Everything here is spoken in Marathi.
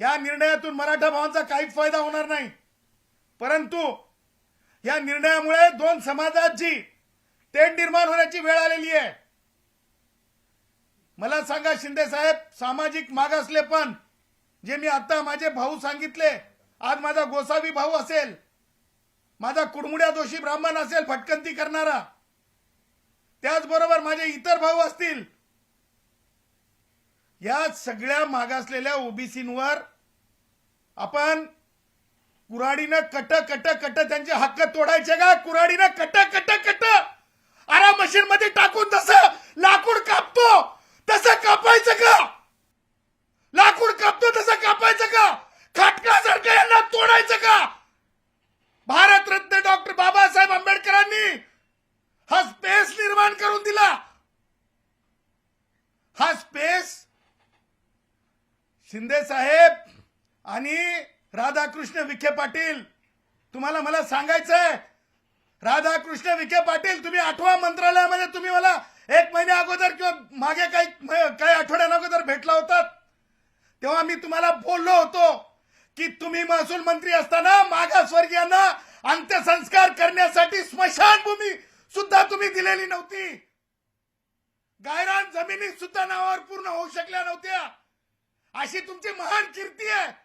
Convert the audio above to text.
या निर्णयातून मराठा भावांचा काहीच फायदा होणार नाही. परंतु या निर्णयामुळे दोन समाजाची तेढ निर्माण होण्याची वेळ आलेली आहे. मला सांगा शिंदे साहेब सामाजिक मागासले पण जे मी आता माझे भाऊ सांगितले आज माझा गोसावी भाऊ असेल माझा कुडमुड्या दोषी ब्राह्मण असेल भटकंती करणारा त्याचबरोबर माझे इतर भाऊ असतील या सगळ्या मागासलेल्या ओबीसींवर आपण कुराडीनं कट कट कट त्यांचे हक्क तोडायचे का? कुराडीनं कट कट कट आरा मशीन मध्ये टाकून जसं लाकूड कापतो तसं कापायचं का? लाकूड कापतो तसं कापायचं का? खाटकासारखं यांना तोडायचं का? भारतरत्न डॉक्टर बाबासाहेब आंबेडकरांनी हा स्पेस निर्माण करून दिला. हा स्पेस शिंदे साहेब आणि राधाकृष्ण विखे पाटील. तुम्हाला मला सांगायचंय राधाकृष्ण विखे पाटील तुम्ही आठवा मंत्रालयामध्ये तुम्ही मला एक महिन्या अगोदर किंवा मागे काही काही आठवड्या अगोदर भेटला होतात तेव्हा मी तुम्हाला बोललो होतो की तुम्ही महसूल मंत्री असताना मागासवर्गीयांना अंत्यसंस्कार करण्यासाठी स्मशानभूमी सुद्धा तुम्ही दिलेली नव्हती. गायरान जमिनी सुद्धा नावावर पूर्ण होऊ शकल्या नव्हत्या. अशी तुमची महान कीर्ती आहे.